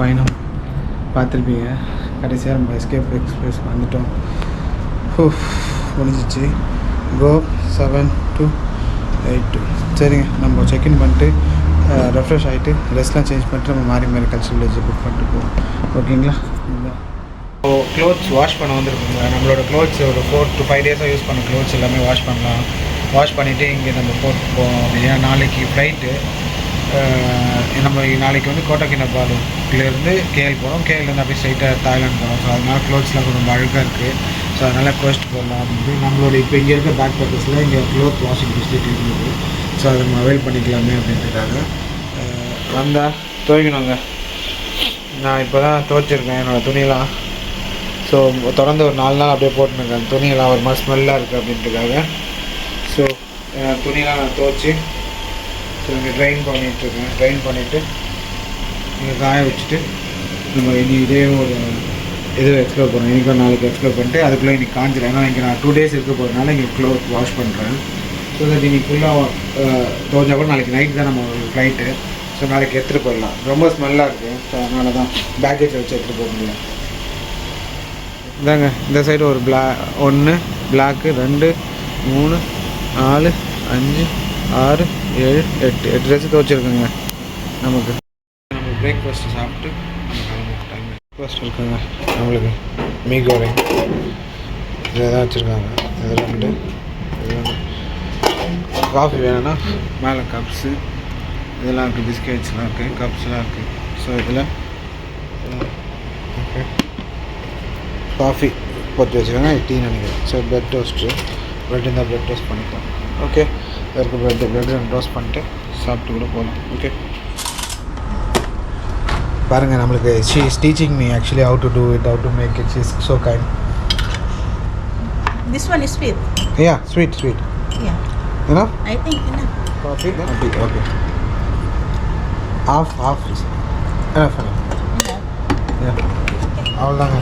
பயணம் பார்த்துருப்பீங்க. கடைசியாக நம்ம எஸ்கேப் எக்ஸ்பிரஸ் வந்துட்டோம். ஹூஃப், முடிஞ்சிச்சு. Go seven two eight two சரிங்க நம்ம செக்இன் பண்ணிட்டு ரெஃப்ரெஷ் ஆகிட்டு ட்ரெஸ்லாம் சேஞ்ச் பண்ணிட்டு நம்ம மாறி மாறி கல்ச்சர் வில்லேஜ் புக் பண்ணிட்டு போவோம். ஓகேங்களா? ஓ க்ளோத்ஸ் வாஷ் பண்ண வந்திருக்குங்க. நம்மளோட க்ளோத்ஸ் ஒரு ஃபோர் டு ஃபைவ் டேஸாக யூஸ் பண்ண க்ளோத்ஸ் எல்லாமே வாஷ் பண்ணலாம். வாஷ் பண்ணிவிட்டு இங்கே நம்ம போட்டு போவோம் ஏன்னா நாளைக்கு ஃப்ளைட்டு நம்ம நாளைக்கு வந்து கோட்டக்கினபாலுலேருந்து கேஎல் போகிறோம் கேஎல்லேருந்து அப்படியே ஸ்ட்ரைட்டாக தாய்லாந்து போகிறோம் ஸோ அதனால் க்ளோத்ஸ்லாம் கொஞ்சம் அழுக்காக இருக்குது ஸோ அதனால் கோஸ்ட் போடலாம் அப்படின்னு நம்மளோட இப்போ இங்கே இருக்க பேக் பேக்கர்ஸில் இங்கே க்ளோத் வாஷிங் ஃபெசிலிட்டி இருக்குது. ஸோ அதை நம்ம அவைல் பண்ணிக்கலாமே அப்படின்றதுக்காக வந்தால் துவைக்கணுங்க. நான் இப்போ தான் துவைச்சிருக்கேன். என்னோடய துணியெல்லாம். ஸோ தொடர்ந்து ஒரு நாலு நாள் அப்படியே போட்டுருக்கேன் துணியெல்லாம் ஒரு மாதிரி ஸ்மெல்லாக இருக்குது அப்படின்றதுக்காக. ஸோ துணியெல்லாம் நான் துவைச்சி இங்கே ட்ரைன் பண்ணிகிட்ருக்கேன் ட்ரைன் பண்ணிவிட்டு இங்கே காய வச்சுட்டு நம்ம இனி இதே ஒரு இது எக்ஸ்ப்ளோர் பண்ணுறோம் இன்றைக்கி ஒரு நாளைக்கு எக்ஸ்ப்ளோர் பண்ணிட்டு அதுக்குள்ளே இன்றைக்கி காஞ்சிடும் ஏன்னா இங்கே நான் டூ டேஸ் இருக்க போகிறதுனால இங்கே க்ளோத் வாஷ் பண்ணுறேன் ஸோ தட் இன்னைக்கு ஃபுல்லாக தோஞ்சா கூட நாளைக்கு நைட் தான் நம்ம ஃப்ளைட்டு ஸோ நாளைக்கு எடுத்துகிட்டு போயிடலாம். ரொம்ப ஸ்மெல்லாக இருக்குது ஸோ அதனால தான் பேக்கேஜ் வச்சு எடுத்துகிட்டு போக முடியல. இதாங்க இந்த சைடு ஒரு பிளா ஒன்று பிளாக்கு ரெண்டு மூணு நாலு அஞ்சு ஆறு ஏழு எட்டு எட்டு ட்ரெஸ்ஸு துவச்சிருக்குங்க. நமக்கு நம்ம பிரேக்ஃபாஸ்ட் சாப்பிட்டு நம்ம கிளம்புற டைம் பிரேக்ஃபாஸ்ட் இருக்குங்க. நம்மளுக்கு மீ கோரிங் இதில் தான் வச்சுருக்காங்க. இது ரெண்டு. இது காஃபி வேணும்னா மேலே கப்ஸு இதெல்லாம் இருக்குது பிஸ்கெட்ஸ்லாம் இருக்குது கப்ஸ்லாம் இருக்குது ஸோ இதில் ஓகே காஃபி போட்டு வச்சுக்கோங்க டீ நினைக்கிறேன். ஸோ ப்ரெட் டோஸ்ட்டு பிரெட் இருந்தால் பிரெட் டோஸ்ட் பண்ணிக்கலாம். ஓகே. இருக்க பிரெட் பிரெட் டோஸ்ட் பண்ணிட்டு சாப்பிட்டு கூட போகலாம் ஓகே. பாருங்கள் நம்மளுக்கு she is teaching me actually how to do it how to make it is so kind This one is sweet. Yeah sweet sweet. ஏன்னா I think enough. Coffee tea okay off off என்ன பண்ண அவ்வளோதாங்க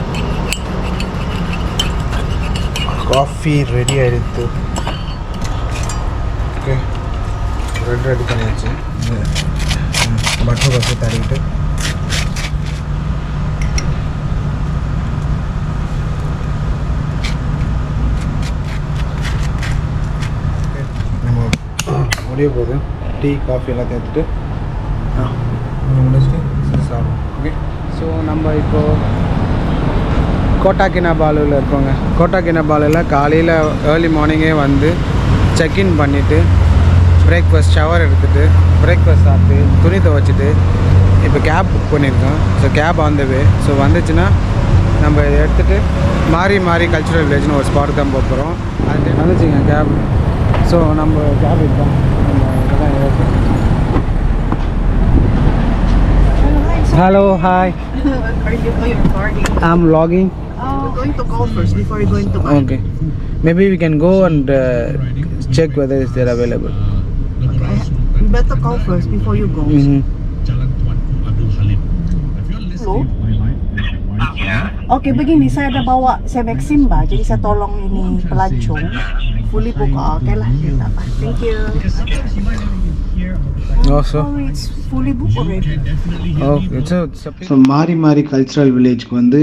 coffee ready ஆகிடுத்து okay red ready பண்ணியாச்சு. Butter coffee தடவிட்டு முடிய போகுது. Tea coffee எல்லாம் சேர்த்துட்டு முடிச்சுட்டு சாப்பிடும் ஓகே ஸோ நம்ம இப்போது கோட்டா கினாபாலுவில் இருக்கோங்க. கோட்டா கினாபாலுவில் காலையில் ஏர்லி மார்னிங்கே வந்து செக்இன் பண்ணிவிட்டு பிரேக்ஃபாஸ்ட் ஷவர் எடுத்துகிட்டு பிரேக்ஃபாஸ்ட் சாப்பிட்டு துணி துவைச்சிட்டு இப்போ கேப் புக் பண்ணியிருக்கோம் so cab on the way so வந்துச்சுன்னா நம்ம இதை எடுத்துகிட்டு மாறி மாறி கல்ச்சுரல் வில்லேஜ்னு ஒரு ஸ்பாட் தான் போக போகிறோம் அது வந்துச்சுங்க கேப் ஸோ நம்ம கேப் இதுதான் நம்ம இதெல்லாம் ஏறிட்டோம். Hello, hi. Are you going recording? I'm logging. Oh. We're going to You better call first before you go. Mm-hmm. Hello? Okay, begini. Saya ada bawa saya vaksin ba, jadi saya tolong ini pelancong. Fully book. Oh, okay lah. Yun apa. Thank you. Also. Oh, it's fully booked already. Okay so so மாறி மாறி cultural வில்லேஜ்க்கு வந்து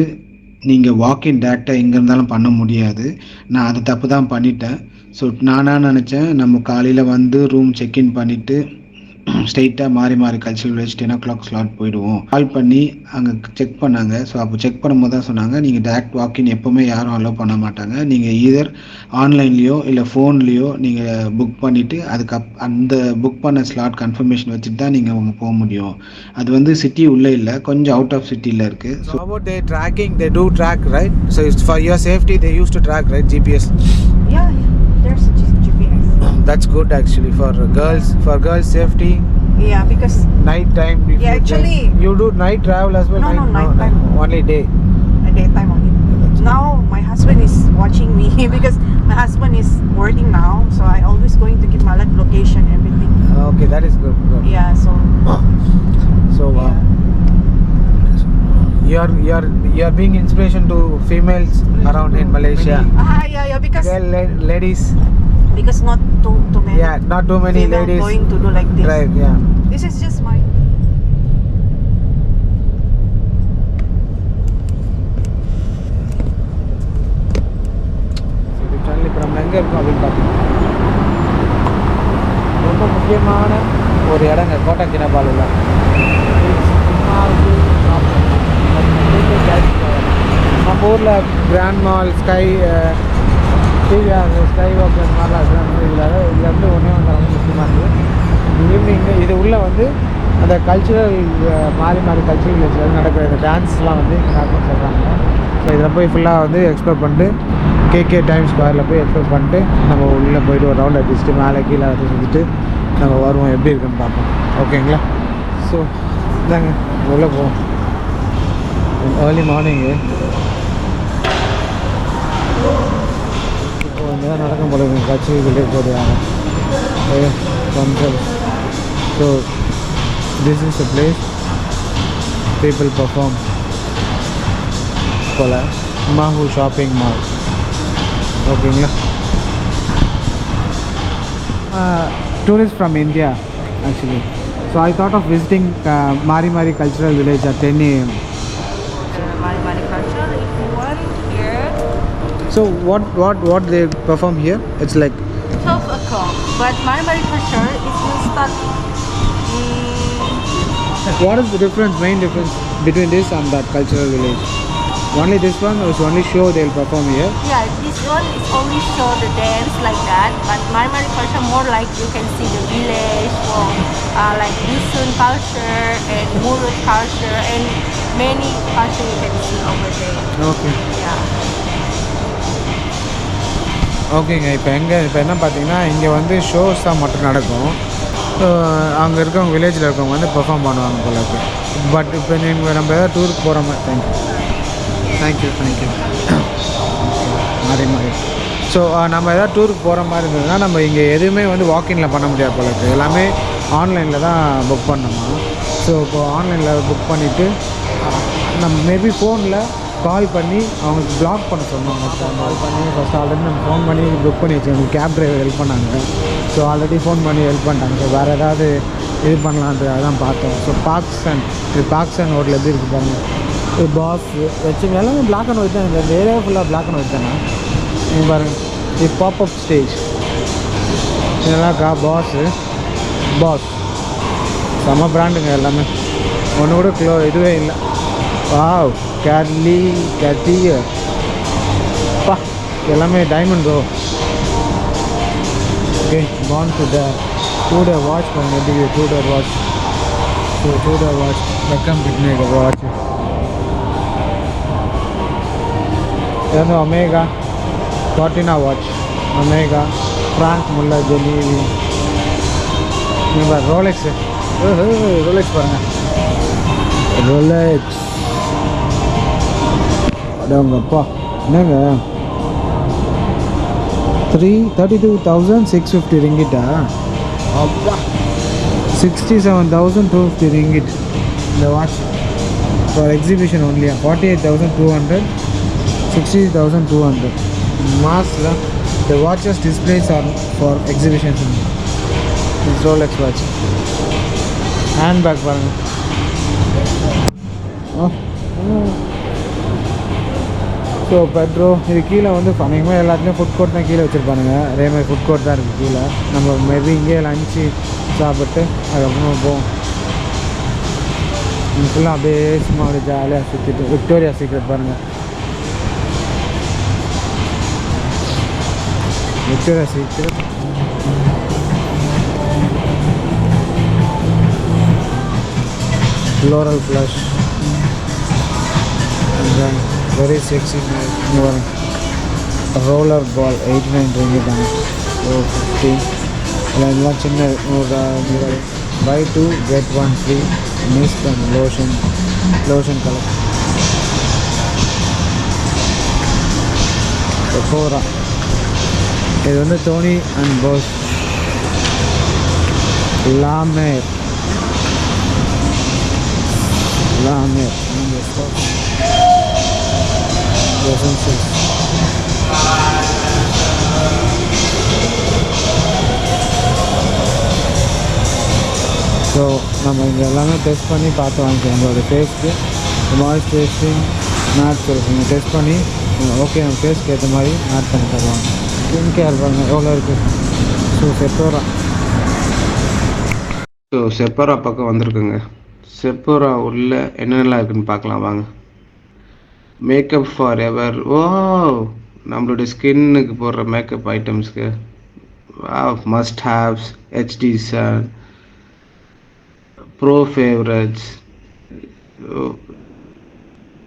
நீங்கள் வாக்கின் டேரெக்டாக எங்கே இருந்தாலும் பண்ண முடியாது நான் அது தப்பு தான் பண்ணிட்டேன் ஸோ நானாக நினச்சேன் நம்ம காலையில் வந்து ரூம் செக்இன் பண்ணிவிட்டு ஸ்ட்ரெயிட்டாக Mari Mari cultural village ten o'clock slot போயிடுவோம். கால் பண்ணி அங்கே செக் பண்ணாங்க. ஸோ அப்போ செக் பண்ணும்போது தான் சொன்னாங்க நீங்கள் டேரக்ட் வாக்கின் எப்போவுமே யாரும் அலோவ் பண்ண மாட்டாங்க. நீங்கள் ஈதர் ஆன்லைன்லேயோ இல்லை ஃபோன்லேயோ நீங்கள் புக் பண்ணிவிட்டு அதுக்கு அப் அந்த புக் பண்ண ஸ்லாட் கன்ஃபர்மேஷன் வச்சுட்டு தான் நீங்கள் அவங்க போக முடியும். அது வந்து சிட்டி உள்ளே இல்லை கொஞ்சம் அவுட் ஆஃப் சிட்டியில் இருக்குது so about they tracking they do track right so it's for your safety they use to track right GPS that's good actually for girls for girls safety. Yeah because night time yeah, actually you do night travel as well no night, no night no, time. only day. Daytime only. Now my husband is watching me because my husband is working now so i always going to give my location everything. Okay that is good, good. yeah so so uh, yeah. You're you're you're being inspiration to females mm-hmm. around in Malaysia. Ah, yeah, yeah, because well, ladies. because not too too many. Yeah, not too many they ladies. Are going to do like this. Drive, Yeah. This is just my. Channel இப்போ நம்ம ரொம்ப முக்கியமான ஒரு இடங்க கோட்டை கிணபாலில் நம்ம ஊரில் grand mall sky DVR sky walk அந்த மாதிரிலாம் இருக்கிற இதில் இதில் வந்து ஒன்றே ஒன்று ரொம்ப முக்கியமாக இருக்குது ஈவினிங் இது உள்ளே வந்து அந்த கல்ச்சுரல் மாறி மாறி கல்ச்சுரல் வச்சு நடக்கிற இந்த டான்ஸ்லாம் வந்து இங்கே நடக்கும்னு சொல்கிறாங்க ஸோ இதில் போய் ஃபுல்லாக வந்து எக்ஸ்ப்ளோர் பண்ணிட்டு கேகே டைம் ஸ்கொயரில் போய் எக்ஸ்ப்ளோர் பண்ணிட்டு நம்ம உள்ளே போயிட்டு ஒரு ரவுண்ட் அடிச்சுட்டு மேலே கீழே அதை சுற்றிட்டு நம்ம வருவோம். எப்படி இருக்குன்னு பார்ப்போம். ஓகேங்களா? ஸோ இதாங்க உள்ளே போவோம். ஏர்லி மார்னிங்கு இங்கே தான் நடக்கும் போல இருக்கு. கட்சி வெளியே போது so this is a place people perform போல். மாஹூ ஷாப்பிங் மால் ஓகேங்களா? Tourist from India actually so I thought of visiting Mari Mari cultural village at ten AM So what what what they perform here? It's like twelve o'clock. But Marmari for sure is will start. Mm. What is the difference? Main difference between this and that cultural village? Only this one is only show they'll perform here. Yeah, this one is only show the dance like that. But Marmari culture more like you can see the village or uh, like Bison culture and Murut culture and many culture you can see over there. Okay. Yeah. ஓகேங்க இப்போ எங்கே இப்போ என்ன பார்த்தீங்கன்னா இங்கே வந்து shows தான் மட்டும் நடக்கும். ஸோ அங்கே இருக்கவங்க வில்லேஜில் இருக்கவங்க வந்து பெர்ஃபார்ம் பண்ணுவாங்க போல இருக்கு. பட் இப்போ நீங்கள் நம்ம ஏதாவது டூருக்கு போகிற மாதிரி தேங்க்யூ தேங்க்யூ தேங்க்யூ மாறி மாறி ஸோ நம்ம ஏதாவது டூருக்கு போகிற மாதிரி இருந்ததுன்னா நம்ம இங்கே எதுவுமே வந்து வாக்கிங்கில் பண்ண முடியாது போல இருக்கு. எல்லாமே ஆன்லைனில் தான் புக் பண்ணணுமா? ஸோ இப்போ ஆன்லைனில் புக் பண்ணிவிட்டு நம்ம மேபி ஃபோனில் கால் பண்ணி அவங்களுக்கு பிளாக் பண்ண சொன்னாங்க. கால் பண்ணி ஃபஸ்ட் ஆல்ரெடி நம்ம ஃபோன் பண்ணி புக் பண்ணி வச்சோம் கேப் டிரைவர் ஹெல்ப் பண்ணாங்க. ஸோ ஆல்ரெடி ஃபோன் பண்ணி ஹெல்ப் பண்ணிட்டாங்க. ஸோ வேறு ஏதாவது இது பண்ணலான்ட்டு அதான் பார்த்தோம். ஸோ அண்ட் இது பார்க்ஸ் அண்ட் ஹோட்டல் எப்படி இருக்கு பாருங்க. இது பாஸ் வச்சு எல்லாமே பிளாக் அண்ட் ஒயிட் தான். இந்த ஏரியா ஃபுல்லாக பிளாக் அண்ட் ஒயிட் தானே. நீங்கள் பாருங்கள் இது பாப்அப் ஸ்டேஜ் இதெல்லாம் கா பாஸு பாஸ் செம்ம பிராண்டுங்க எல்லாமே. ஒன்று கூட க்ளோ இதுவே இல்லை. வாவ் கேட்லி கேட்டியர் பா எல்லாமே டைமண்ட் ப்ரோ ஓகே பான் to the two day watch பண்ணுங்க எப்படி Tudor watch so Tudor watch வெக்கம் பிக்னிக் வாட்ச் இது அமேகா ஒமேகா ஃபார்ட்டினா watch Omega Franck Muller நீங்கள் ரோலெக்ஸு ரோலெக்ஸ் பாருங்கள் ரோலெக்ஸ் அடங்கப்பா என்னங்க three thirty two thousand six fifty ரிங்கிட்டா அப்பா sixty seven thousand two fifty ringgit இந்த watch for exhibition ஒன்லியா forty eight thousand two hundred sixty thousand two hundred மாஸில் the watches displays are for exhibitions is Rolex watch handbag பாருங்கள் so பெட்ரோ இது கீழே வந்து அநேகமாக எல்லாத்துலேயும் food court தான் கீழே வச்சுருப்பானுங்க. அதே மாதிரி ஃபுட் கோர்ட் தான் இருக்குது கீழே. நம்ம மேபி இங்கேயே லஞ்சு சாப்பிட்டு அதுக்கப்புறமா போவோம் ஃபுல்லாக அப்படியே சும்மா அப்படியே ஜாலியாக சுற்றிட்டு விக்டோரியா சீக்ரெட் பாருங்கள் Victoria secret floral flush very sexy one roller ball 89 ringgit and so 50 and one சின்ன ஒரு buy two get one free mist and lotion lotion color Sephora இது வந்து Tony and Boss லாமேர் லாமேர் essentials so நம்ம இங்கே எல்லாமே test பண்ணி பார்த்து வாங்கிக்கலாம். நம்மளோட டேஸ்ட்டு வாய்ஸ் டேஸ்டிங் மேட் நீங்கள் டெஸ்ட் பண்ணி ஓகே நம்ம டேஸ்ட்க்கு ஏற்ற மாதிரி ஆட் பண்ணி தருவாங்க ஸ்கின் கேர் பாருங்கள் எவ்வளோ இருக்குது ஸோ செப்போரா ஸோ செப்பரா பக்கம் வந்திருக்குங்க. செப்பரா உள்ள என்னென்னலாம் இருக்குதுன்னு பார்க்கலாம் வாங்க. மேக்கப் ஃபார் எவர் ஓ நம்மளுடைய ஸ்கின்னுக்கு போடுற makeup ஐட்டம்ஸ்க்கு must haves HD sun pro favourites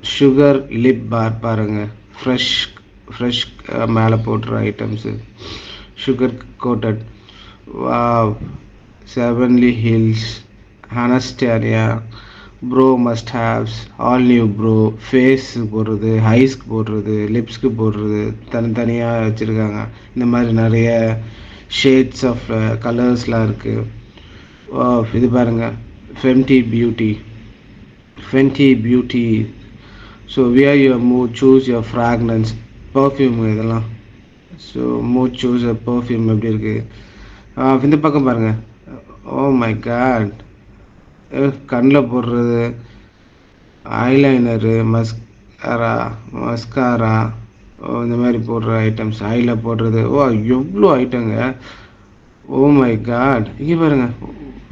sugar lip bar பாருங்க. ஃப்ரெஷ் ஃப்ரெஷ் மேலே போட்டுற items sugar coated wow செவன்லி Hills Anastasia pro must haves all new pro ஃபேஸுக்கு போடுறது ஐஸ்க்கு போடுறது லிப்ஸ்க்கு போடுறது தனித்தனியாக வச்சுருக்காங்க. இந்த மாதிரி நிறைய ஷேட்ஸ் ஆஃப் கலர்ஸ்லாம் இருக்குது இது பாருங்கள் Fenty beauty Fenty beauty so wear your மூ சூஸ் யுவர் ஃப்ராக்னன்ஸ் பர்ஃப்யூம் இதெல்லாம். ஸோ மூ சூஸ் பர்ஃப்யூம் எப்படி இருக்குது uh, இந்த பக்கம் பாருங்கள் ஓ oh மை காட் கண்ணில் போடுறது. ஐலைனரு மஸ்காரா மஸ்காரா இந்த மாதிரி போடுற ஐட்டம்ஸ் ஐயில் போடுறது. ஓ எவ்வளோ ஐட்டங்க ஓ மை காட் இங்கே பாருங்கள்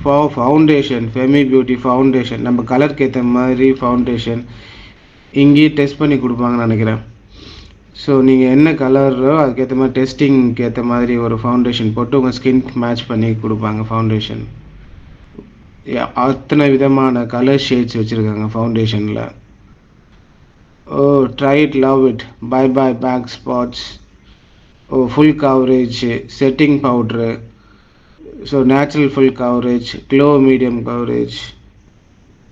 ஃபவு ஃபவுண்டேஷன் ஃபெமி பியூட்டி ஃபவுண்டேஷன் நம்ம கலருக்கு ஏற்ற மாதிரி ஃபவுண்டேஷன் இங்கேயே டெஸ்ட் பண்ணி கொடுப்பாங்கன்னு நினைக்கிறேன். ஸோ நீங்கள் என்ன கலரோ அதுக்கேற்ற மாதிரி டெஸ்டிங்க்கு ஏற்ற மாதிரி ஒரு ஃபவுண்டேஷன் போட்டு உங்கள் ஸ்கின் மேட்ச் பண்ணி கொடுப்பாங்க ஃபவுண்டேஷன் அத்தனை விதமான கலர் ஷேட்ஸ் வச்சுருக்காங்க ஃபவுண்டேஷனில் ஓ try it love it bye bye back spots oh full coverage setting powder so natural full coverage glow medium coverage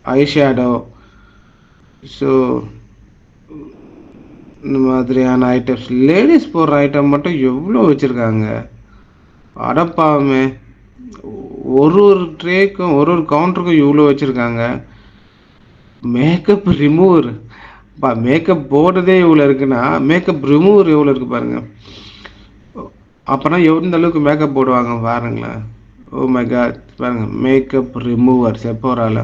eye shadow so இந்த மாதிரியான ஐட்டம்ஸ் லேடிஸ் போடுற ஐட்டம் மட்டும் எவ்வளோ வச்சுருக்காங்க? அடப்பாவுமே ஒரு ஒரு ட்ரேக்கும் ஒரு ஒரு கவுண்டருக்கும் இவ்வளோ வச்சுருக்காங்க. மேக்கப் ரிமூவர் பா மேக்கப் போடுறதே இவ்வளோ இருக்குன்னா மேக்கப் ரிமூவர் எவ்வளோ இருக்குது பாருங்கள் அப்போனா எந்த அளவுக்கு மேக்கப் போடுவாங்க பாருங்களேன். ஓ மை காட் பாருங்க மேக்கப் ரிமூவர் செப்போராவில்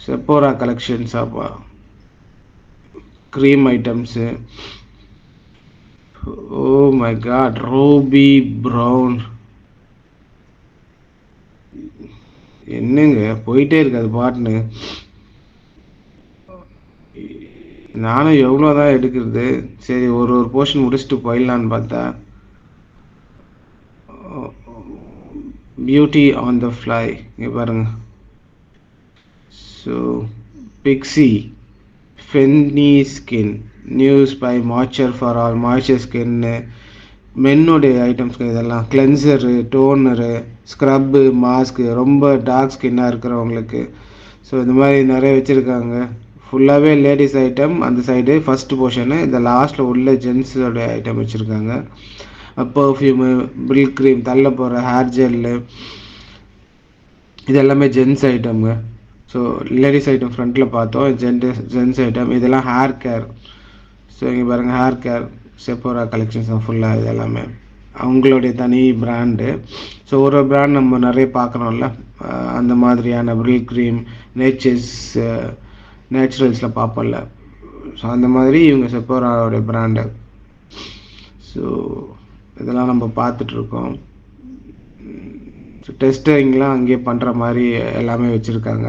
செப்போரா கலெக்ஷன்ஸ் அப்பா. Cream items oh my god Bobbi Brown என்னங்க போயிட்டே இருக்கு அது பாட்டுன்னு. நானும் எவ்வளோ தான் எடுக்கிறது? சரி ஒரு ஒரு போர்ஷன் முடிச்சுட்டு போயிடலான்னு பார்த்தா பியூட்டி ஆன் த ஃப்ளை இங்கே பாருங்க. So pixie Fenny skin news by moisture for all moisture skin மென்னுடைய ஐட்டம்ஸ்க்கு இதெல்லாம். கிளென்சரு டோனரு ஸ்க்ரப்பு மாஸ்க்கு ரொம்ப டார்க் ஸ்கின்னாக இருக்கிறவங்களுக்கு. ஸோ இந்த மாதிரி நிறைய வச்சுருக்காங்க. ஃபுல்லாகவே லேடிஸ் ஐட்டம் அந்த சைடு ஃபஸ்ட்டு போர்ஷனு இந்த லாஸ்ட்டில் உள்ள ஜென்ஸோட ஐட்டம் வச்சுருக்காங்க. பர்ஃப்யூமு பில் க்ரீம் தள்ள போகிற ஹேர் ஜெல்லு இது எல்லாமே ஜென்ஸ் ஐட்டம்ங்க ஸோ லேடிஸ் ஐட்டம் ஃப்ரண்ட்டில் பார்த்தோம். ஜென்டஸ் ஜென்ஸ் ஐட்டம் இதெல்லாம் ஹேர் கேர் ஸோ இங்கே பாருங்கள் ஹேர் கேர் செப்போரா கலெக்ஷன்ஸ் தான் ஃபுல்லாக இது எல்லாமே. அவங்களுடைய தனி பிராண்டு ஸோ ஒரு பிராண்ட் நம்ம நிறைய பார்க்குறோம்ல. அந்த மாதிரியான பிரில் க்ரீம் நேச்சர்ஸ் நேச்சுரல்ஸில் பார்ப்போம்ல. ஸோ அந்த மாதிரி இவங்க செப்போராவோடைய பிராண்டு ஸோ இதெல்லாம் நம்ம பார்த்துட்ருக்கோம். ஸோ டெஸ்டிங்லாம் அங்கேயே பண்ணுற மாதிரி எல்லாமே வச்சுருக்காங்க.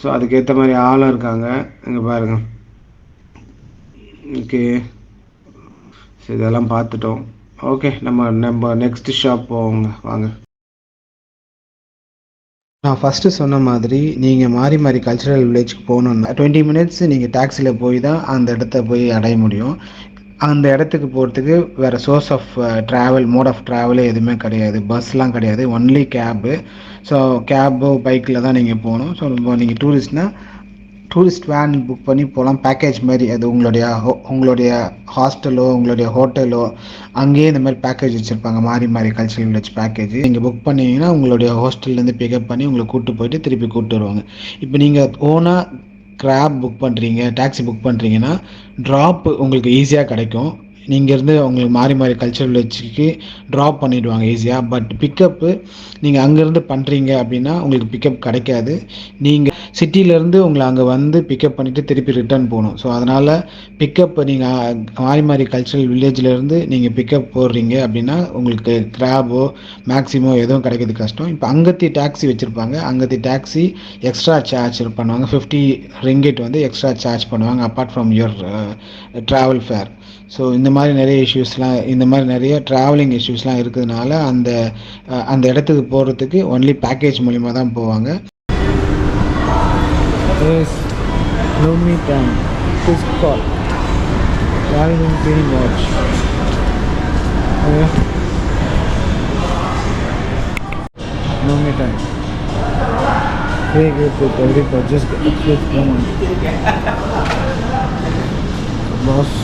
ஸோ அதுக்கேற்ற மாதிரி ஆளும் இருக்காங்க. இங்கே பாருங்கள் ஓகே ஸோ இதெல்லாம் பார்த்துட்டோம். ஓகே நம்ம நம்ம நெக்ஸ்ட் ஷாப் போவோங்க. வாங்க. நான் ஃபஸ்ட்டு சொன்ன மாதிரி நீங்கள் மாறி மாறி கல்ச்சுரல் வில்லேஜ்க்கு போகணுன்னா டுவெண்ட்டி மினிட்ஸ் நீங்கள் டாக்ஸியில் போய் தான் அந்த இடத்த போய் அடைய முடியும். அந்த இடத்துக்கு போகிறதுக்கு வேறு source of travel mode of ட்ராவலே எதுவுமே கிடையாது. பஸ்லாம் கிடையாது. ஒன்லி கேபு ஸோ கேபோ பைக்கில் தான் நீங்கள் போகணும். ஸோ நீங்கள் டூரிஸ்ட்னால் டூரிஸ்ட் வேன் புக் பண்ணி போகலாம் பேக்கேஜ் மாதிரி அது உங்களுடைய ஹோ- உங்களுடைய ஹாஸ்டலோ உங்களுடைய ஹோட்டலோ அங்கேயே இந்த மாதிரி பேக்கேஜ் வச்சுருப்பாங்க. மாறி மாறி கல்ச்சரல் வில்லேஜ் பேக்கேஜ் நீங்கள் புக் பண்ணிங்கன்னா உங்களுடைய ஹாஸ்டல்லேருந்து பிக்கப் பண்ணி உங்களை கூப்பிட்டு போயிட்டு திருப்பி கூப்பிட்டு வருவாங்க. இப்போ நீங்கள் ஓனாக கிராப் புக் பண்ணுறீங்க டாக்ஸி புக் பண்ணுறீங்கன்னா ட்ராப் உங்களுக்கு ஈஸியாக கிடைக்கும். நீங்கள் இருந்து உங்களுக்கு மாறி மாறி கல்ச்சர் வில்லேஜுக்கு ட்ராப் பண்ணிவிடுவாங்க ஈஸியாக பட் பிக்கப்பு நீங்கள் அங்கேருந்து பண்ணுறீங்க அப்படின்னா உங்களுக்கு பிக்கப் கிடைக்காது. நீங்கள் சிட்டியிலேருந்து உங்களை அங்கே வந்து பிக்கப் பண்ணிவிட்டு திருப்பி ரிட்டர்ன் போகணும். ஸோ அதனால் பிக்கப் நீங்கள் மாறி மாறி கல்ச்சரல் வில்லேஜ்லேருந்து நீங்கள் பிக்கப் போடுறீங்க அப்படின்னா உங்களுக்கு கிராபோ மேக்ஸிமோ எதுவும் கிடைக்கிறது கஷ்டம். இப்போ அங்கத்தி டாக்ஸி வச்சுருப்பாங்க. அங்கத்தி டாக்ஸி எக்ஸ்ட்ரா சார்ஜ் பண்ணுவாங்க. ஃபிஃப்டி ரிங்கெட் வந்து எக்ஸ்ட்ரா சார்ஜ் பண்ணுவாங்க apart from your travel fare so இந்த மாதிரி நிறைய இஷ்யூஸ்லாம் இந்த மாதிரி நிறைய ட்ராவலிங் இஷ்யூஸ்லாம் இருக்கிறதுனால அந்த அந்த இடத்துக்கு போகிறதுக்கு ஒன்லி பேக்கேஜ் மூலிமா தான் போவாங்க லோமி டேம் கால் ட்ராவலிங் ட்ரீம் வாட்ச் லோமி டேம் Very grateful to everybody. Boss.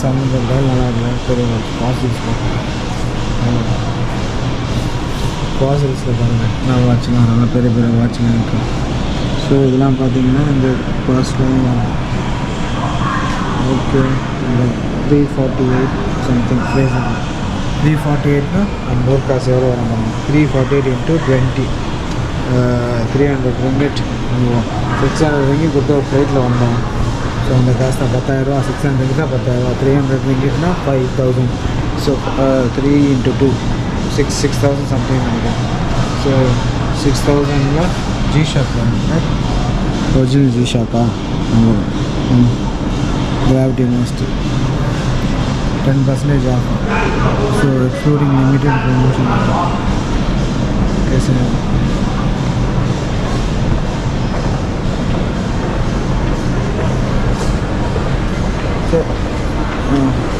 சம்மந்தம் நல்லா இல்லை பெரிய பாசில்ஸ் பாசில்ஸில் பாருங்கள் நான் வாட்ச்லாம் நல்லா பெரிய பெரிய வாட்ச்லாம் இருக்குது ஸோ இதெல்லாம் பார்த்தீங்கன்னா இந்த பர்ஸ்லாம் okay three forty eight something price three forty எயிட்னா அந்த ஊர் காசு எவ்வளோ வரும் three forty eight into twenty three hundred ringgit six hundred ringgit கொடுத்து ஒரு ஃப்ளைட்டில் வந்தோம். ஸோ அந்த காசு தான் பத்தாயிரரூவா சிக்ஸ் ஹண்ட்ரட் தான் பத்தாயிரரூவா three hundred ரிங்கிட்னா five thousand so three into two six six thousand something நினைக்கிறேன் ஸோ சிக்ஸ் தௌசண்டில் ஜி ஷாப் ஒரிஜினல் ஜி ஷாப்பா ம் gravity master 10 percentage off. So excluding limited That's it. Mm.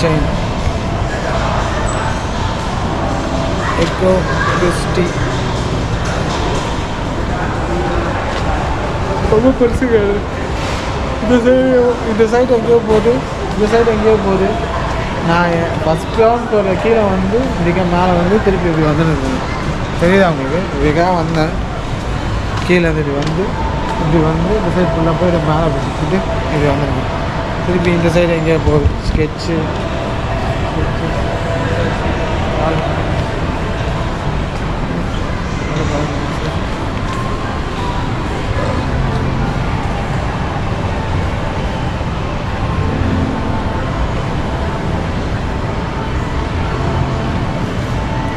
चैन एक तो ரொம்ப பெருசுங்க அது. இந்த சைடு இந்த சைடு எங்கேயோ போகுது. இந்த சைடு எங்கேயோ போகுது. நான் ஃபஸ்ட் கிரவுண்ட் போகிற கீழே வந்து இதுக்கு மேலே வந்து திருப்பி இப்படி வந்துன்னு தெரியுதா உங்களுக்கு? இதுக்காக வந்தேன். கீழே இருந்து இப்படி வந்து இப்படி வந்து இந்த சைடு ஃபுல்லாக போய் இதை மேலே பிடிச்சிட்டு இப்படி வந்துருக்கேன் திருப்பி இந்த சைடு எங்கேயோ போகுது. Sketch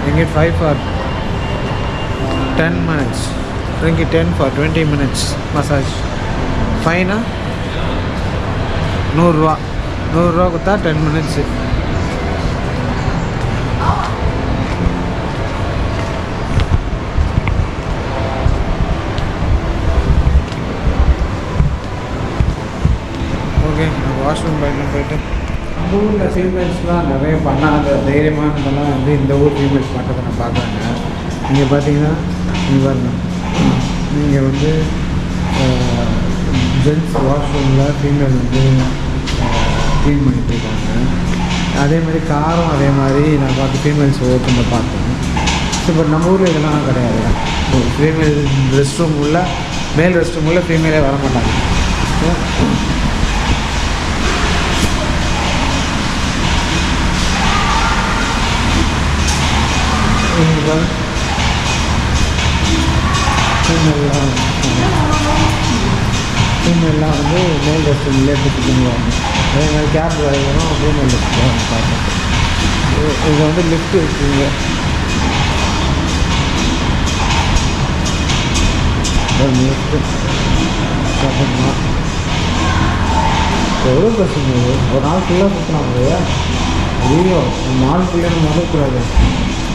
Ringgit 5 for 10 minutes. Ringgit 10 for 20 minutes massage. ஃபைனா நூறுரூவா நூறுரூவா கொடுத்தா டென் மினிட்ஸு ஓகே நான் வாஷ்ரூம் போயிட்டு போயிட்டு அந்த ஊரில் ஃபீமேல்ஸ்லாம் நிறைய பண்ணாத தைரியமானதெல்லாம் வந்து இந்த ஊர் ஃபீமேல்ஸ் பண்ணுறதை நான் பார்க்குறேங்க. நீங்கள் பார்த்தீங்கன்னா இங்கே நீங்கள் வந்து ஜென்ஸ் வாஷ்ரூமில் ஃபீமேல் வந்து க்ளீன் பண்ணிட்டு இருக்காங்க. அதே மாதிரி காரம் அதே மாதிரி நான் பார்த்து ஃபீமேல்ஸ் ஓட்டுங்க பார்த்தேன் ஸோ இப்போ நம்ம ஊரில் இதெல்லாம் கிடையாது. ஃபீமேல் ரெஸ்ட் ரூம் உள்ள மேல் ரெஸ்ட் ரூம் உள்ள ஃபீமேலே வர மாட்டாங்க உங்கள் பாரு. ஃபீமேல்லாம் வந்து மேல் ரெஸ்ட் ரூம்லேயே பண்ணுவாங்க அதே மாதிரி கேப் டிரைவரும் ஃபீமேல் ரெஸ்ட் ரூம் பார்த்தேன் இது வந்து லிஃப்ட் இருக்குங்க லிஃப்ட் எவ்வளோ பிரச்சனை ஒரு நாள் ஃபுல்லாக சுற்றினா இல்லையா ஐயோ நாள் ஃபுல்லாக நம்ம வரக்கூடாது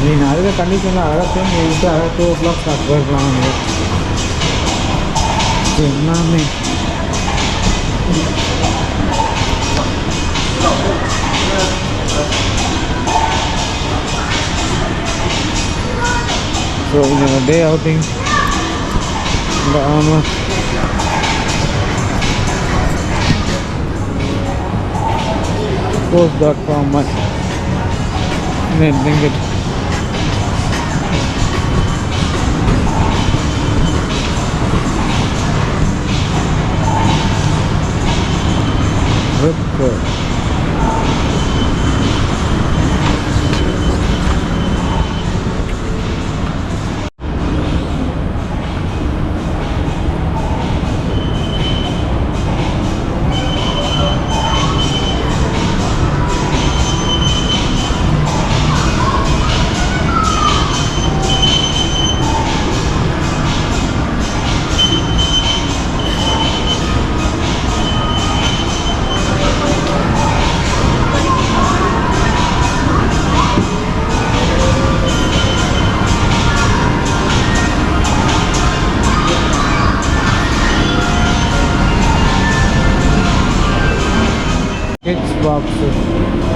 நீங்கள் அழகாக கண்டிஷனில் அழகாக தூங்கி எழுதிட்டு அழகாக டூ ஓ கிளாக் ஸ்டார்ட் போயிருக்கலாம் நீங்கள் எல்லாமே ஸோ இந்த டே அவுட்டிங் இந்த ஆமாம் post.com then link it kids box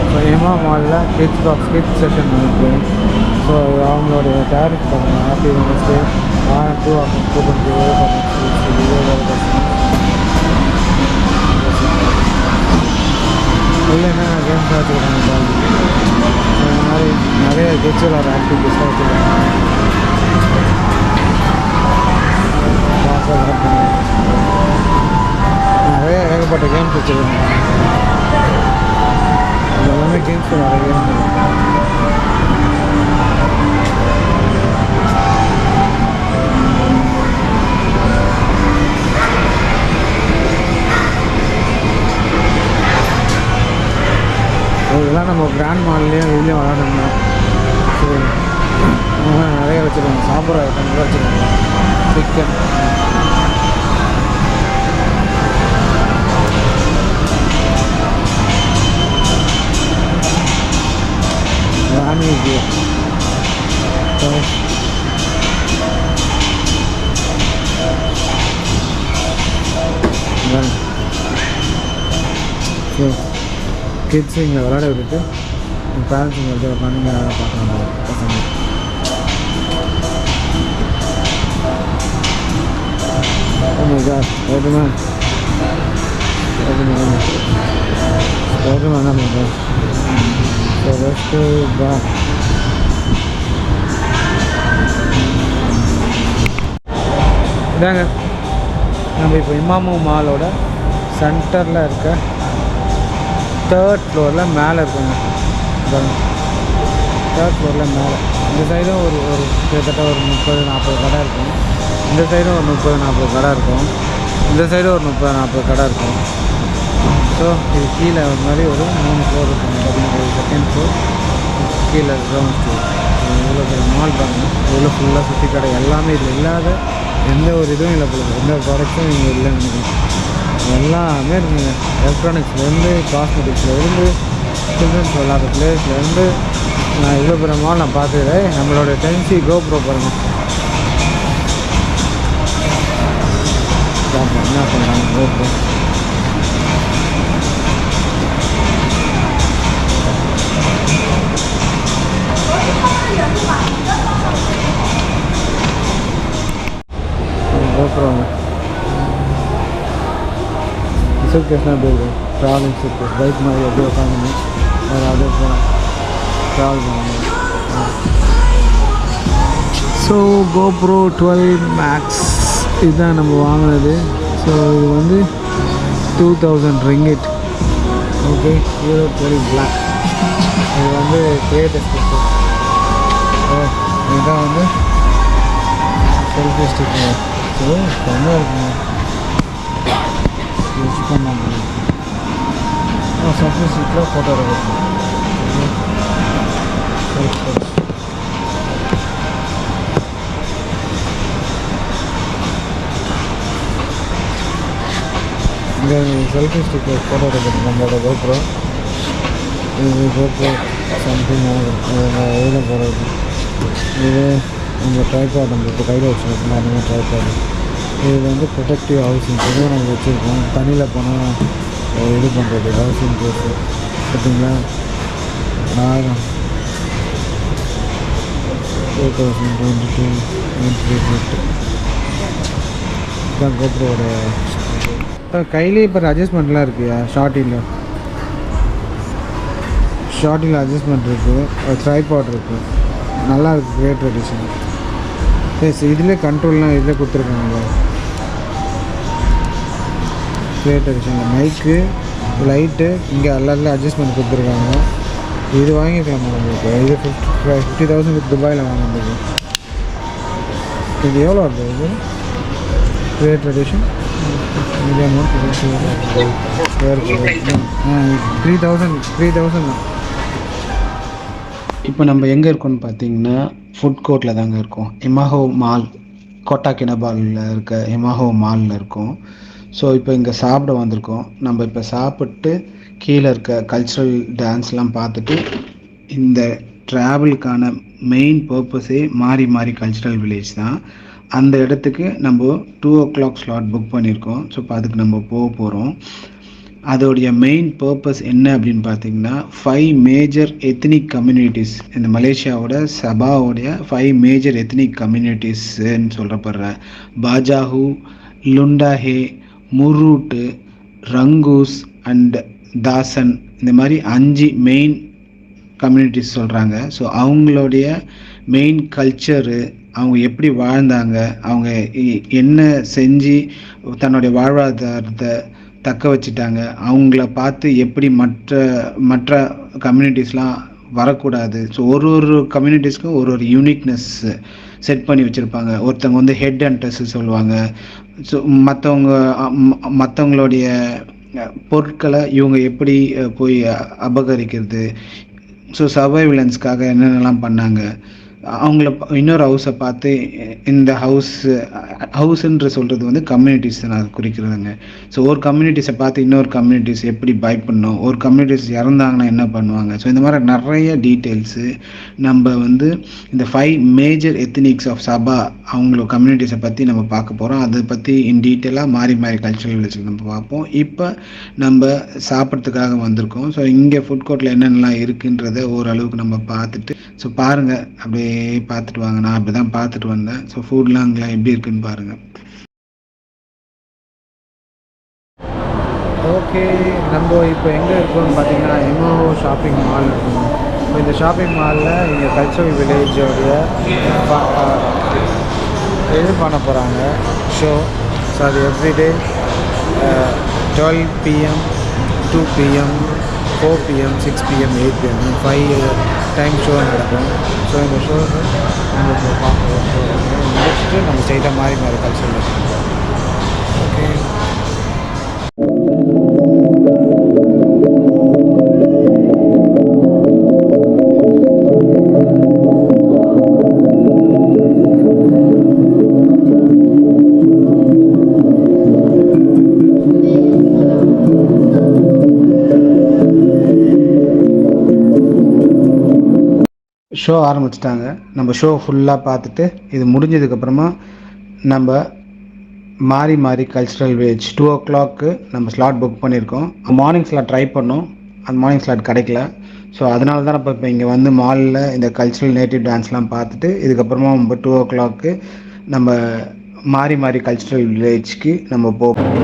so எமா மாலில் கிட்ஸ் பாக்ஸ் கிட்ஸ் செஷன் இருக்குது ஸோ அவங்களுடைய டேரக்ட் பண்ணுங்க happy Wednesday or two October இல்லை என்ன கேம்ஸ் வச்சுருக்காங்க பால் இந்த மாதிரி நிறைய கிட்ஸ் விளாட்ற ஆக்டிவிட்டீஸ்லாம் வச்சுருக்காங்க நிறைய ஏகப்பட்ட கேம்ஸ் வச்சுருக்காங்க எல்லாமே கேம்ஸ் நிறைய கேம் இதெல்லாம் நம்ம கிராண்ட் மால்லேயும் இதுலேயும் விளாடணும் ஸோ நிறைய வச்சுருக்காங்க சாப்பிட்ற ஐட்டம் வச்சுருக்காங்க சிக்கன். கிட்ஸு இங்கே விளையாட விட்டுட்டு பேரண்ட்ஸ் இங்கே வந்து உட்காந்து இங்கே பார்க்கலாம் பசங்க. Oh my god, Spider-Man. இதாங்க. நம்ம இப்போ இமாமு மாலோட சென்டரில் இருக்க தேர்ட் ஃப்ளோரில் மேலே இருக்குங்க. தேர்ட் ஃப்ளோரில் மேலே. இந்த சைடும் ஒரு ஒரு கிட்டத்தட்ட ஒரு முப்பது நாற்பது கடை இருக்கும். இந்த சைடும் ஒரு முப்பது நாற்பது கடை இருக்கும். இந்த சைடும் ஒரு முப்பது நாற்பது கடை இருக்கும். ஸோ இது கீழே ஒரு மாதிரி ஒரு மூணு ஃப்ளோர் இருக்கும். பார்த்தீங்கன்னா செகண்ட் ஃப்ளோர் கீழே கிரவுண்ட் ஃப்ளோர் இவ்வளோ பெரிய மால் பாருங்கள் இவ்வளோ ஃபுல்லாக சுற்றி கடை. எல்லாமே இதில் இல்லாத எந்த ஒரு இதுவும் இல்லை போல எந்த ப்ராடக்ட்ஸும் இங்கே இல்லைன்னு நினைக்கிறேன். எல்லாமே இருக்குங்க. எலக்ட்ரானிக்ஸ்லேருந்து காஸ்மெட்டிக்ஸ்லேருந்து சில்ட்ரன்ஸ் விளாட்ற பிளேஸ்லேருந்து நான் இவ்வளோ பெரிய மால் நான் பார்த்துக்கிறேன் நம்மளோட டென்சி கோப்ரோ பாருங்கள் பார்ப்போம் என்ன பண்ணுறாங்க கோப்ரோ கோப்ரோங்க சூட்கேஸ்னால் எப்படி இருக்கும் ட்ராவலிங் சூட்கேஸ் பைக் மாதிரி அப்படியே உட்காந்துங்க அது அப்படியே போகலாம் ட்ராவல் பண்ணணும் ஸோ கோப்ரோ டுவெல் மேக்ஸ் இதுதான் நம்ம வாங்கினது ஸோ இது வந்து two thousand ringgit okay Hero twelve Black இது வந்து கிரியேட்டர் ஓ இதுதான் வந்து செல்ஃபி ஸ்டிக்கர் ஸோ செம்மையாக இருக்குங்க யூஸ் பண்ணாங்க செல்ஃபி ஸ்டிக்கில் ஃபோட்டோ எடுக்கணும் சரி சரி இங்கே செல்ஃபி ஸ்டிக் ஃபோட்டோ எடுக்கிறது நம்மளோட கோப்ரோ இது கோப்ரோ சம்திங் எழுத போகிறது இது நம்ம ட்ரைபாட் நம்ம இப்போ கையில் வச்சுருக்கோம் அந்த ட்ரைபாடு இது வந்து ப்ரொடெக்டிவ் ஹவுசிங் இதுவும் நம்ம வச்சுருக்கோம். தண்ணியில் போனால் இது பண்ணுறது ஹவுசிங் கேஸ் பார்த்தீங்களா ஆயிரம் two thousand twenty two twenty இதுதான் கோப்ரோட இப்போ கையிலே இப்போ அட்ஜஸ்ட்மெண்ட்லாம் இருக்குயா? ஷார்ட்டில் ஷார்ட்டில் அட்ஜஸ்ட்மெண்ட் இருக்குது ட்ரைபாட் இருக்குது நல்லா இருக்குது கிரேட் எடிஷன் எஸ் இதிலே கண்ட்ரோல்லாம் இதில் கொடுத்துருக்காங்க கிரேட் எடிஷனில் மைக்கு லைட்டு இங்கே எல்லாத்துல அட்ஜஸ்ட்மெண்ட் கொடுத்துருக்காங்க. இது வாங்கிக்கலாம் உங்களுக்கு. இது ஃபிஃப்டி ஃபிஃப்டி தௌசண்ட் துபாயில் வாங்கினது இது எவ்வளோ வருது இது? கிரேட் எடிஷன் இது த்ரீ தௌசண்ட் த்ரீ தௌசண்ட் இப்போ நம்ம எங்கே இருக்கோம்னு பார்த்தீங்கன்னா ஃபுட் கோர்ட்டில் தாங்க இருக்கும். இமாஹோ மால் கோட்டா கினபாலில் இருக்க இமாஹோ மாலில் இருக்கும். ஸோ இப்போ இங்கே சாப்பிட வந்திருக்கோம். நம்ம இப்போ சாப்பிட்டு கீழே இருக்க கல்ச்சுரல் டான்ஸ்லாம் பார்த்துட்டு இந்த ட்ராவலுக்கான மெயின் பர்பஸே மாறி மாறி கல்ச்சுரல் வில்லேஜ் தான். அந்த இடத்துக்கு நம்ம two o'clock slot book பண்ணியிருக்கோம். ஸோ இப்போ அதுக்கு நம்ம போக போகிறோம் அதோடைய மெயின் பர்பஸ் என்ன அப்படின்னு பார்த்தீங்கன்னா ஃபைவ் மேஜர் எத்னிக் கம்யூனிட்டிஸ் இந்த மலேசியாவோட சபாவோடைய ஃபைவ் மேஜர் எத்னிக் கம்யூனிட்டிஸ்ன்னு சொல்லப்படுற. Bajau Lundayeh Murut Rungus and Dusun. இந்த மாதிரி அஞ்சு மெயின் கம்யூனிட்டிஸ் சொல்கிறாங்க ஸோ அவங்களுடைய மெயின் கல்ச்சரு அவங்க எப்படி வாழ்ந்தாங்க அவங்க என்ன செஞ்சு தன்னுடைய வாழ்வாதாரத்தை தக்க வச்சுட்டாங்க. அவங்கள பார்த்து எப்படி மற்ற மற்ற கம்யூனிட்டிஸ்லாம் வரக்கூடாது. ஸோ ஒரு ஒரு கம்யூனிட்டிஸ்க்கும் ஒரு ஒரு யூனிக்னஸ் செட் பண்ணி வச்சுருப்பாங்க. ஒருத்தவங்க வந்து ஹெட் அண்டர்ஸ் சொல்லுவாங்க. ஸோ மற்றவங்க மற்றவங்களுடைய பொருட்களை இவங்க எப்படி போய் அபகரிக்கிறது? ஸோ சர்வைலன்ஸ்க்காக என்னென்னலாம் பண்ணாங்க? அவங்கள இன்னொரு ஹவுஸை பார்த்து இந்த ஹவுஸ் ஹவுஸ்ன்ற சொல்கிறது வந்து கம்யூனிட்டிஸ் நான் குறிக்கிறதுங்க. ஸோ ஒரு கம்யூனிட்டிஸை பார்த்து இன்னொரு கம்யூனிட்டிஸ் எப்படி பயப்படணும் ஒரு கம்யூனிட்டிஸ் இறந்தாங்கன்னா என்ன பண்ணுவாங்க? ஸோ இந்த மாதிரி நிறைய டீட்டெயில்ஸு நம்ம வந்து இந்த five major ethnics of Sabah அவங்களோட கம்யூனிட்டிஸை பற்றி நம்ம பார்க்க போகிறோம் அதை பற்றி இன் டீட்டெயிலாக மாறி மாறி கல்ச்சுரல் வில்லேஜ் நம்ம பார்ப்போம். இப்போ நம்ம சாப்பிட்றதுக்காக வந்திருக்கோம். ஸோ இங்கே ஃபுட் கோர்ட்டில் என்னென்னலாம் இருக்குன்றதை ஓரளவுக்கு நம்ம பார்த்துட்டு ஸோ பாருங்கள் அப்படியே பார்த்துட்டு வாங்க. நான் அப்படி தான் பார்த்துட்டு வந்தேன். ஸோ ஃபுட்லாம் அங்கே எப்படி இருக்குன்னு பாருங்கள் ஓகே நம்ம இப்போ எங்கே இருக்கோம்னு பார்த்தீங்கன்னா எம்ஓ ஷாப்பிங் மால் இருக்கும். இப்போ இந்த ஷாப்பிங் மாலில் இங்கே கல்ச்சரல் வில்லேஜோடைய இது பண்ண போகிறாங்க ஷோ ஸோ அது every day twelve PM two PM four PM six PM eight PM five time show நடக்கும். ஸோ இந்த ஷோ நம்ம பார்க்குறோம் ஸோ முடிச்சுட்டு நம்ம ஸ்ட்ரெயிட்டாக மாறி மாறி கல்ச்சரல் ஷோ ஆரம்பிச்சிட்டாங்க. நம்ம ஷோ ஃபுல்லாக பார்த்துட்டு இது முடிஞ்சதுக்கப்புறமா நம்ம மாறி மாறி cultural wage two o'clock நம்ம ஸ்லாட் புக் பண்ணியிருக்கோம். மார்னிங் ஸ்லாட் ட்ரை பண்ணோம். அந்த மார்னிங் ஸ்லாட் கிடைக்கல. ஸோ அதனால தான் நம்ம இப்போ இங்கே வந்து மாலில் இந்த கல்ச்சுரல் நேட்டிவ் டான்ஸ்லாம் பார்த்துட்டு இதுக்கப்புறமா நம்ம டூ ஓ கிளாக்கு நம்ம மாறி மாறி கல்ச்சுரல் வில்லேஜ்க்கு நம்ம போகிறோம்